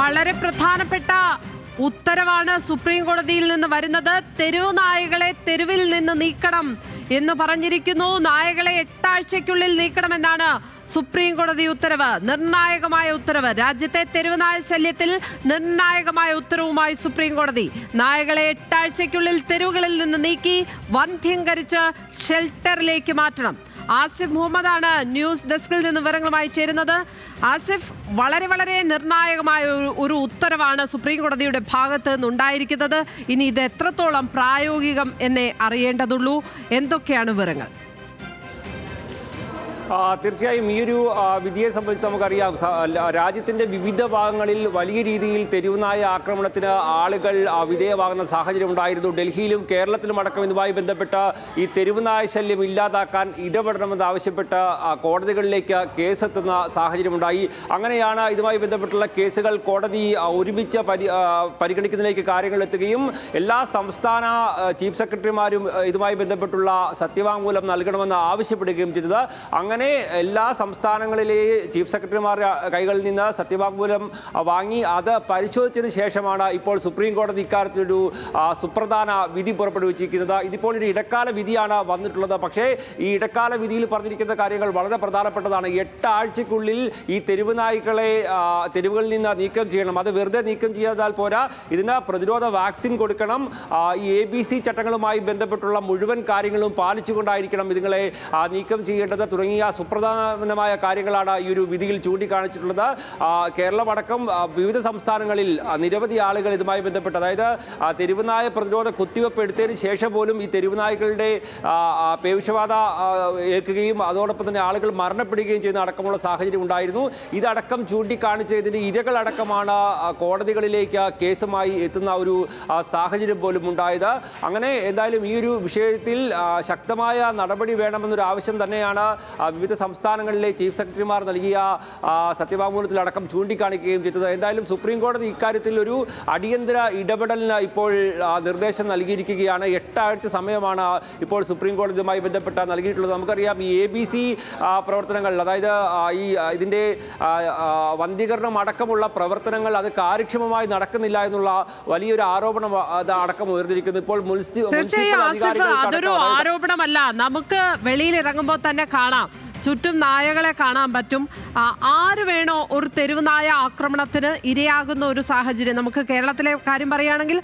വളരെ പ്രധാനപ്പെട്ട ഉത്തരവാണ് സുപ്രീം കോടതിയിൽ നിന്ന് വരുന്നത്. തെരുവ് നായകളെ തെരുവിൽ നിന്ന് നീക്കണം എന്ന് പറഞ്ഞിരിക്കുന്നു. നായകളെ എട്ടാഴ്ചയ്ക്കുള്ളിൽ നീക്കണമെന്നാണ് സുപ്രീം കോടതി ഉത്തരവ്. നിർണായകമായ ഉത്തരവ്. രാജ്യത്തെ തെരുവ് നായ ശല്യത്തിൽ നിർണായകമായ ഉത്തരവുമായി സുപ്രീം കോടതി. നായകളെ എട്ടാഴ്ചയ്ക്കുള്ളിൽ തെരുവുകളിൽ നിന്ന് നീക്കി വന്ധ്യംകരിച്ച് ഷെൽട്ടറിലേക്ക് മാറ്റണം. ആസിഫ് മുഹമ്മദാണ് ന്യൂസ് ഡെസ്കിൽ നിന്ന് വിവരങ്ങളുമായി ചേരുന്നത്. ആസിഫ് വളരെ വളരെ നിർണായകമായ ഒരു ഒരു ഉത്തരവാണ് സുപ്രീം കോടതിയുടെ ഭാഗത്ത് നിന്നുണ്ടായിരിക്കുന്നത്. ഇനി ഇത് എത്രത്തോളം പ്രായോഗികം എന്നേ അറിയേണ്ടതുള്ളൂ. എന്തൊക്കെയാണ് വിവരങ്ങൾ? തീർച്ചയായും ഈ ഒരു വിധിയെ സംബന്ധിച്ച് നമുക്കറിയാം. രാജ്യത്തിന്റെ വിവിധ ഭാഗങ്ങളിൽ വലിയ രീതിയിൽ തെരുവുനായ ആക്രമണത്തിന് ആളുകൾ വിധേയമാകുന്ന സാഹചര്യം ഉണ്ടായിരുന്നു. ഡൽഹിയിലും കേരളത്തിലും അടക്കം ഇതുമായി ബന്ധപ്പെട്ട ഈ തെരുവുനായ ശല്യം ഇല്ലാതാക്കാൻ ഇടപെടണമെന്ന് ആവശ്യപ്പെട്ട് കോടതികളിലേക്ക് കേസെത്തുന്ന സാഹചര്യമുണ്ടായി അങ്ങനെയാണ് ഇതുമായി ബന്ധപ്പെട്ടുള്ള കേസുകൾ കോടതി ഒരുമിച്ച് പരി പരിഗണിക്കുന്നതിലേക്ക് കാര്യങ്ങൾ എത്തുകയും എല്ലാ സംസ്ഥാന ചീഫ് സെക്രട്ടറിമാരും ഇതുമായി ബന്ധപ്പെട്ടുള്ള സത്യവാങ്മൂലം നൽകണമെന്ന് ആവശ്യപ്പെടുകയും ചെയ്തത്. അങ്ങനെ എല്ലാ സംസ്ഥാനങ്ങളിലെയും ചീഫ് സെക്രട്ടറിമാരുടെ കൈകളിൽ നിന്ന് സത്യവാങ്മൂലം വാങ്ങി അത് പരിശോധിച്ചതിന് ശേഷമാണ് ഇപ്പോൾ സുപ്രീം കോടതി ഇക്കാര്യത്തിലൊരു സുപ്രധാന വിധി പുറപ്പെടുവിച്ചിരിക്കുന്നത്. ഇതിപ്പോൾ ഒരു ഇടക്കാല വിധിയാണ് വന്നിട്ടുള്ളത്. പക്ഷേ ഈ ഇടക്കാല വിധിയിൽ പറഞ്ഞിരിക്കുന്ന കാര്യങ്ങൾ വളരെ പ്രധാനപ്പെട്ടതാണ്. എട്ടാഴ്ചക്കുള്ളിൽ ഈ തെരുവ് നായ്ക്കളെ തെരുവുകളിൽ നിന്ന് നീക്കം ചെയ്യണം. അത് വെറുതെ നീക്കം ചെയ്താൽ പോരാ. ഇതിന് പ്രതിരോധ വാക്സിൻ കൊടുക്കണം. ഈ എ ബി സി ചട്ടങ്ങളുമായി ബന്ധപ്പെട്ടുള്ള മുഴുവൻ കാര്യങ്ങളും പാലിച്ചുകൊണ്ടായിരിക്കണം ഇതുങ്ങളെ നീക്കം ചെയ്യേണ്ടത് തുടങ്ങിയ സുപ്രധാനമായ കാര്യങ്ങളാണ് ഈ ഒരു വിധിയിൽ ചൂണ്ടിക്കാണിച്ചിട്ടുള്ളത്. കേരളമടക്കം വിവിധ സംസ്ഥാനങ്ങളിൽ നിരവധി ആളുകൾ ഇതുമായി ബന്ധപ്പെട്ട് അതായത് തെരുവുനായ പ്രതിരോധ കുത്തിവെപ്പ് എടുത്തതിന് ശേഷം പോലും ഈ തെരുവുനായ്ക്കളുടെ പേവിഷബാധ ഏൽക്കുകയും അതോടൊപ്പം തന്നെ ആളുകൾ മരണപ്പെടുകയും ചെയ്യുന്ന അടക്കമുള്ള സാഹചര്യം ഉണ്ടായിരുന്നു. ഇതടക്കം ചൂണ്ടിക്കാണിച്ചതിന് ഇരകളടക്കമാണ് കോടതികളിലേക്ക് കേസുമായി എത്തുന്ന ഒരു സാഹചര്യം പോലും ഉണ്ടായത്. അങ്ങനെ എന്തായാലും ഈ ഒരു വിഷയത്തിൽ ശക്തമായ നടപടി വേണമെന്നൊരു ആവശ്യം തന്നെയാണ് വിവിധ സംസ്ഥാനങ്ങളിലെ ചീഫ് സെക്രട്ടറിമാർ നൽകിയ സത്യവാങ്മൂലത്തിലടക്കം ചൂണ്ടിക്കാണിക്കുകയും ചെയ്തത്. എന്തായാലും സുപ്രീം കോടതി ഇക്കാര്യത്തിൽ ഒരു അടിയന്തര ഇടപെടലിന് ഇപ്പോൾ നിർദ്ദേശം നൽകിയിരിക്കുകയാണ്. എട്ടാഴ്ച സമയമാണ് ഇപ്പോൾ സുപ്രീം കോടതിയുമായി ബന്ധപ്പെട്ട് നൽകിയിട്ടുള്ളത്. നമുക്കറിയാം ഈ എ ബി സി പ്രവർത്തനങ്ങൾ അതായത് ഈ ഇതിന്റെ വന്ധീകരണം അടക്കമുള്ള പ്രവർത്തനങ്ങൾ അത് കാര്യക്ഷമമായി നടക്കുന്നില്ല എന്നുള്ള വലിയൊരു ആരോപണം അത് അടക്കം ഉയർന്നിരിക്കുന്നു. ഇപ്പോൾ മുനിസിപ്പൽ അതൊരു ആരോപണമല്ല. നമുക്ക് വെളിയിൽ ഇറങ്ങുമ്പോൾ തന്നെ കാണാം. ചുറ്റും നായകളെ കാണാൻ പറ്റും. ആര് വേണോ ഒരു തെരുവ് നായ ആക്രമണത്തിന് ഇരയാകുന്ന ഒരു സാഹചര്യം നമുക്ക് കേരളത്തിലെ കാര്യം പറയുകയാണെങ്കിൽ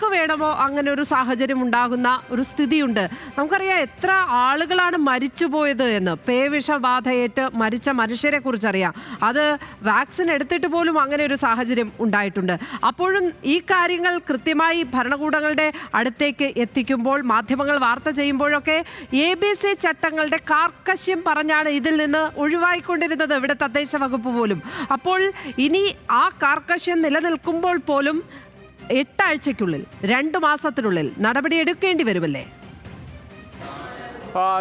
ആർക്ക് വേണമോ? അങ്ങനെ ഒരു സാഹചര്യം ഉണ്ടാകുന്ന ഒരു സ്ഥിതിയുണ്ട്. നമുക്കറിയാം എത്ര ആളുകളാണ് മരിച്ചുപോയത് എന്ന്. പേവിഷബാധയേറ്റ് മരിച്ച മനുഷ്യരെ കുറിച്ചറിയാം അത് വാക്സിൻ എടുത്തിട്ട് പോലും അങ്ങനെ ഒരു സാഹചര്യം ഉണ്ടായിട്ടുണ്ട്. അപ്പോഴും ഈ കാര്യങ്ങൾ കൃത്യമായി ഭരണകൂടങ്ങളുടെ അടുത്തേക്ക് എത്തിക്കുമ്പോൾ മാധ്യമങ്ങൾ വാർത്ത ചെയ്യുമ്പോഴൊക്കെ എ ബി സി ചട്ടങ്ങളുടെ കാർക്കശ്യം പറഞ്ഞാണ് ഇതിൽ നിന്ന് ഒഴിവായിക്കൊണ്ടിരുന്നത് ഇവിടെ തദ്ദേശ വകുപ്പ് പോലും. അപ്പോൾ ഇനി ആ കാർക്കശ്യം നിലനിൽക്കുമ്പോൾ പോലും എട്ടാഴ്ചയ്ക്കുള്ളിൽ രണ്ടു മാസത്തിനുള്ളിൽ നടപടിയെടുക്കേണ്ടി വരുമല്ലേ?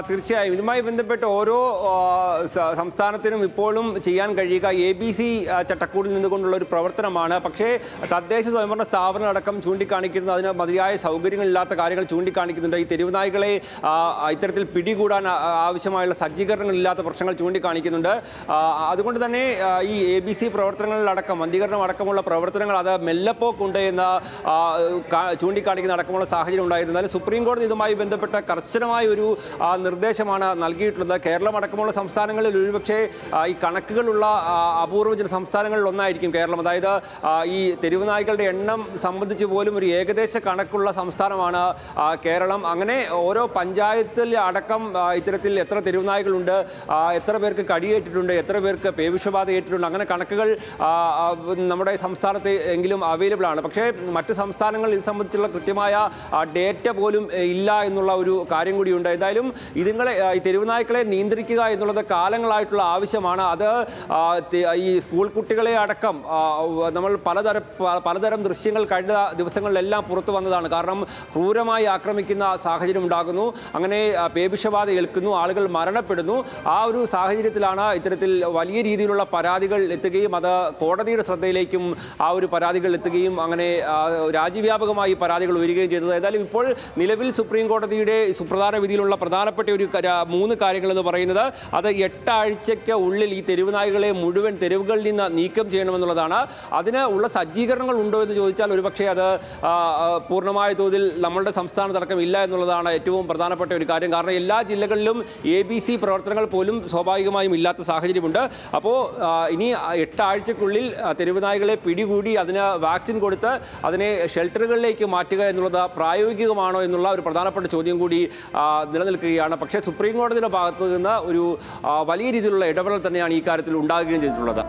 തീർച്ചയായും. ഇതുമായി ബന്ധപ്പെട്ട് ഓരോ സംസ്ഥാനത്തിനും ഇപ്പോഴും ചെയ്യാൻ കഴിയുക എ ബി സി ചട്ടക്കൂടിൽ നിന്നുകൊണ്ടുള്ള ഒരു പ്രവർത്തനമാണ്. പക്ഷേ തദ്ദേശ സ്വയംഭരണ സ്ഥാപനങ്ങളടക്കം ചൂണ്ടിക്കാണിക്കുന്നത് അതിന് മതിയായ സൗകര്യങ്ങളില്ലാത്ത കാര്യങ്ങൾ ചൂണ്ടിക്കാണിക്കുന്നുണ്ട്. ഈ തെരുവുനായികളെ ഇത്തരത്തിൽ പിടികൂടാൻ ആവശ്യമായുള്ള സജ്ജീകരണങ്ങളില്ലാത്ത പ്രശ്നങ്ങൾ ചൂണ്ടിക്കാണിക്കുന്നുണ്ട്. അതുകൊണ്ട് തന്നെ ഈ എ ബി സി പ്രവർത്തനങ്ങളിലടക്കം വന്ധീകരണം അടക്കമുള്ള പ്രവർത്തനങ്ങൾ അത് മെല്ലപ്പോക്കുണ്ട് എന്ന് ചൂണ്ടിക്കാണിക്കുന്ന അടക്കമുള്ള സാഹചര്യം ഉണ്ടായിരുന്നു എന്നാലും സുപ്രീം കോടതി ഇതുമായി ബന്ധപ്പെട്ട കർശനമായ ഒരു നിർദ്ദേശമാണ് നൽകിയിട്ടുള്ളത്. കേരളം അടക്കമുള്ള സംസ്ഥാനങ്ങളിൽ ഒരുപക്ഷെ ആ, ഈ കണക്കുകളുള്ള അപൂർവജന സംസ്ഥാനങ്ങളിൽ ഒന്നായിരിക്കും കേരളം. അതായത് ഈ ഈ തെരുവുനായ്ക്കളുടെ എണ്ണം സംബന്ധിച്ച് പോലും ഒരു ഏകദേശ കണക്കുള്ള സംസ്ഥാനമാണ് കേരളം. അങ്ങനെ ഓരോ പഞ്ചായത്തിൽ അടക്കം ഇത്തരത്തിൽ എത്ര തെരുവ് നായ്ക്കളുണ്ട് എത്ര പേർക്ക് കടിയേറ്റിട്ടുണ്ട് എത്ര പേർക്ക് പേവിഷബാധ ഏറ്റിട്ടുണ്ട് അങ്ങനെ കണക്കുകൾ ആ, ആ, നമ്മുടെ സംസ്ഥാനത്ത് എങ്കിലും അവൈലബിൾ ആണ്. പക്ഷേ മറ്റ് സംസ്ഥാനങ്ങൾ ഇത് സംബന്ധിച്ചുള്ള കൃത്യമായ ഡേറ്റ പോലും ഇല്ല എന്നുള്ള ഒരു കാര്യം കൂടിയുണ്ട്. എന്തായാലും ഇതുങ്ങളെ ഈ തെരുവുനായ്ക്കളെ നിയന്ത്രിക്കുക എന്നുള്ളത് കാലങ്ങളായിട്ടുള്ള ആവശ്യമാണ്. അത് ഈ സ്കൂൾ കുട്ടികളെ അടക്കം നമ്മൾ പലതരം പലതരം ദൃശ്യങ്ങൾ കഴിഞ്ഞ ദിവസങ്ങളിലെല്ലാം പുറത്തു വന്നതാണ്. കാരണം ക്രൂരമായി ആക്രമിക്കുന്ന സാഹചര്യം ഉണ്ടാകുന്നു. അങ്ങനെ പേപിഷബാധ ഏൽക്കുന്നു ആളുകൾ മരണപ്പെടുന്നു. ആ ഒരു സാഹചര്യത്തിലാണ് ഇത്തരത്തിൽ വലിയ രീതിയിലുള്ള പരാതികൾ എത്തുകയും അത് കോടതിയുടെ ശ്രദ്ധയിലേക്കും ആ ഒരു പരാതികൾ എത്തുകയും അങ്ങനെ രാജ്യവ്യാപകമായി പരാതികൾ ഉയരുകയും ചെയ്തത്. ഏതായാലും ഇപ്പോൾ നിലവിൽ സുപ്രീം കോടതിയുടെ സുപ്രധാന വിധിയിലുള്ള പ്രധാന പ്രധാനപ്പെട്ട ഒരു മൂന്ന് കാര്യങ്ങൾ എന്ന് പറയുന്നത് അത് എട്ടാഴ്ചയ്ക്ക് ഉള്ളിൽ ഈ തെരുവുനായകളെ മുഴുവൻ തെരുവുകളിൽ നിന്ന് നീക്കം ചെയ്യണമെന്നുള്ളതാണ്. അതിന് ഉള്ള സജ്ജീകരണങ്ങൾ ഉണ്ടോ എന്ന് ചോദിച്ചാൽ ഒരുപക്ഷെ അത് പൂർണമായ തോതിൽ നമ്മളുടെ സംസ്ഥാനത്തടക്കം ഇല്ല എന്നുള്ളതാണ് ഏറ്റവും പ്രധാനപ്പെട്ട ഒരു കാര്യം. കാരണം എല്ലാ ജില്ലകളിലും എ ബി സി പ്രവർത്തനങ്ങൾ പോലും സ്വാഭാവികമായും ഇല്ലാത്ത സാഹചര്യമുണ്ട്. അപ്പോൾ ഇനി എട്ടാഴ്ചക്കുള്ളിൽ തെരുവുനായകളെ പിടികൂടി അതിന് വാക്സിൻ കൊടുത്ത് അതിനെ ഷെൽട്ടറുകളിലേക്ക് മാറ്റുക എന്നുള്ളത് പ്രായോഗികമാണോ എന്നുള്ള ഒരു പ്രധാനപ്പെട്ട ചോദ്യം കൂടി ആ, നിലനിൽക്കുകയാണ് പക്ഷേ സുപ്രീം കോടതിയുടെ ഭാഗത്തു നിന്ന് ഒരു വലിയ രീതിയിലുള്ള ഇടപെടൽ തന്നെയാണ് ഈ കാര്യത്തിൽ ഉണ്ടാകുകയും ചെയ്തിട്ടുള്ളത്.